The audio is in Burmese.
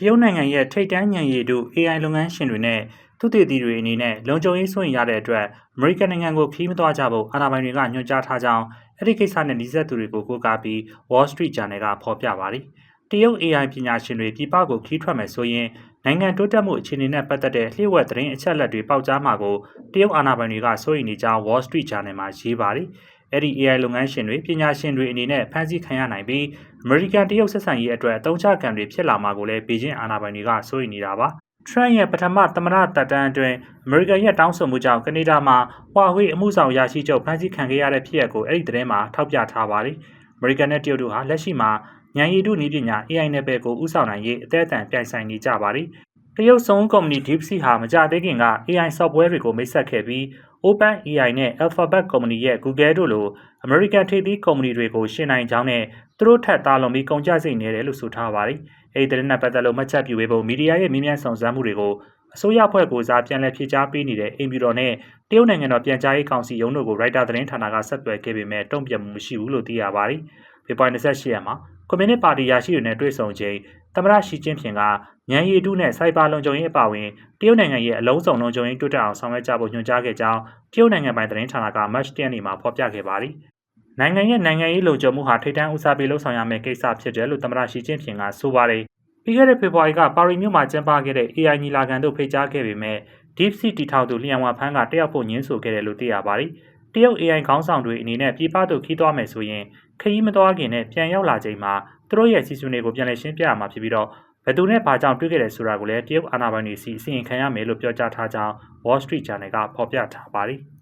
တရုတ်နိုင်ငံရဲ့ထိပ်တန်းညံရည်တို့ AI လုပ်ငန်းရှင်တွေနဲ့သူတည်တည်တွေအနေနဲ့လုံခြုံရေးစိုးရင်ရတဲ့အတွက်အမေရိကန်နိုင်ငံကိုခီးမသွားကြဖို့အာဏာပိုင်တွေကညွှန်ကြားထားကြောင်းအဲ့ဒီကိစ္စနဲ့နှီးစပ်သူတွေကိုကိုးကားပြီး Wall Street Journal ကဖော်ပြပါတယ်။တရုတ် AI ပညာရှင်တွေပြည်ပကိုခီးထွက်မယ်ဆိုရင်နိုင်ငံတိုးတက်မှုအခြေအနေနဲ့ပတ်သက်တဲ့လျှို့ဝှက်သတင်းအချက်အလက်တွေပေါက်ကြားမှာကိုတရုတ်အာဏာပိုင်တွေကစိုးရိမ်နေကြောင်း Wall Street Journal မှာရေးပါတယ်။ အဲ့ဒီ AI လုပ်ငန်းရှင်တွေပညာရှင်တွေအနေနဲ့ဖန်ဆီးခံရနိုင်ပြီးအမေရိကန်တရုတ်ဆက်ဆံရေးအတွက်အတုံးချကံတွေဖြစ်လာမှာကိုလည်းဘေကျင်းအာဏာပိုင်တွေကစိုးရိမ်နေတာပါ။ Trump ရဲ့ပထမသမ္မတတပ်တန်းအတွင်းအမေရိကန်ရဲ့တောင်းဆိုမှုကြောင့်ကနေဒါမှာ Huawei အမှုဆောင်ရရှိချုပ်ဖမ်းဆီးခံခဲ့ရတဲ့ဖြစ်ရပ်ကိုအဲ့ဒီသတင်းမှာထောက်ပြထားပါတယ်။အမေရိကန်နဲ့တရုတ်တို့ဟာလက်ရှိမှာဉာဏ်ရည်တုနည်းပညာ AI နယ်ပယ်ကိုဥဆောင်နိုင်ရေးအသေးအတန်ပြိုင်ဆိုင်နေကြပါတယ်။ တရုတ်ဆုံးကုမ္ပဏီ DeepSeek ဟာမကြသေးခင်က AI software တွေကိုမိတ်ဆက်ခဲ့ပြီး OpenAI နဲ့ Alphabet ကုမ္ပဏီရဲ့ Google တို့လို American ထိပ်သီးကုမ္ပဏီတွေကိုရှင်းနိုင်ကြောင်းနဲ့သူတို့ထက်သားလွန်ပြီးကုန်ကျစရိတ်နေတယ်လို့ဆိုထားပါတယ်။အဲဒီသတင်းနဲ့ပတ်သက်လို့မှတ်ချက်ပြုပေးဖို့မီဒီယာရဲ့မြင်းမြန်ဆောင်စမ်းမှုတွေကိုအစိုးရဖွဲ့ကိုစားပြန်လည်ဖြေကြားပေးနေတဲ့အင်ဗျူတော်နဲ့တရုတ်နိုင်ငံတော်ပြန်ကြားရေးကောင်စီရုံးတို့ကိုရိုက်တာသတင်းဌာနကဆက်သွယ်ခဲ့ပေမဲ့တုံ့ပြန်မှုမရှိဘူးလို့သိရပါတယ်။ဖေဖော်ဝါရီ28ရက်မှာကွန်မြူနစ်ပါတီရရှိတွေနဲ့တွေ့ဆုံချိန် သမ္မတရှီကျင်းဖျင်ကညံရည်တုနဲ့စိုက်ဘာလုံခြုံရေးအပါအဝင်တရုတ်နိုင်ငံရဲ့အလုံးစုံလုံခြုံရေးတိုးတက်အောင်ဆောင်ရွက်ကြဖို့ညွှန်ကြားခဲ့ကြောင်းတရုတ်နိုင်ငံပိုင်သတင်းဌာနကမတ်10ရက်နေ့မှာဖော်ပြခဲ့ပါတယ်။နိုင်ငံရဲ့နိုင်ငံရေးလုံခြုံမှုဟာထိပ်တန်းဦးစားပေးလှုပ်ဆောင်ရမယ့်ကိစ္စဖြစ်တယ်လို့သမ္မတရှီကျင်းဖျင်ကဆိုပါတယ်။ပြီးခဲ့တဲ့ဖေဖော်ဝါရီကပါရီမြို့မှာကျင်းပခဲ့တဲ့ AI ညီလာခံတို့ဖိတ်ကြားခဲ့ပေမဲ့ DeepSeek တီထောင်သူလျံဝါဖန်းကတယောက်ဖို့ညင်းဆိုခဲ့တယ်လို့သိရပါတယ်။တ ရုတ် AI ခေါင်းဆောင်တွေအနေနဲ့ပြည်ပသို့ခီးသွားမယ်ဆိုရင်ခရီးမသွားခင်နဲ့ပြန်ရောက်လာချိန်မှာသူတို့ရဲ့စီစဉ်တွေကိုပြန်လည်ရှင်းပြရမှာဖြစ်ပြီးတော့ဘယ်သူနဲ့ဘာကြောင့်တွေ့ခဲ့တယ်ဆိုတာကိုလည်းတရုတ်အာဏာပိုင်တွေစီအစီရင်ခံရမယ်လို့ပြောကြားထားကြောင်း Wall Street Journal ကဖော်ပြထားပါတယ်။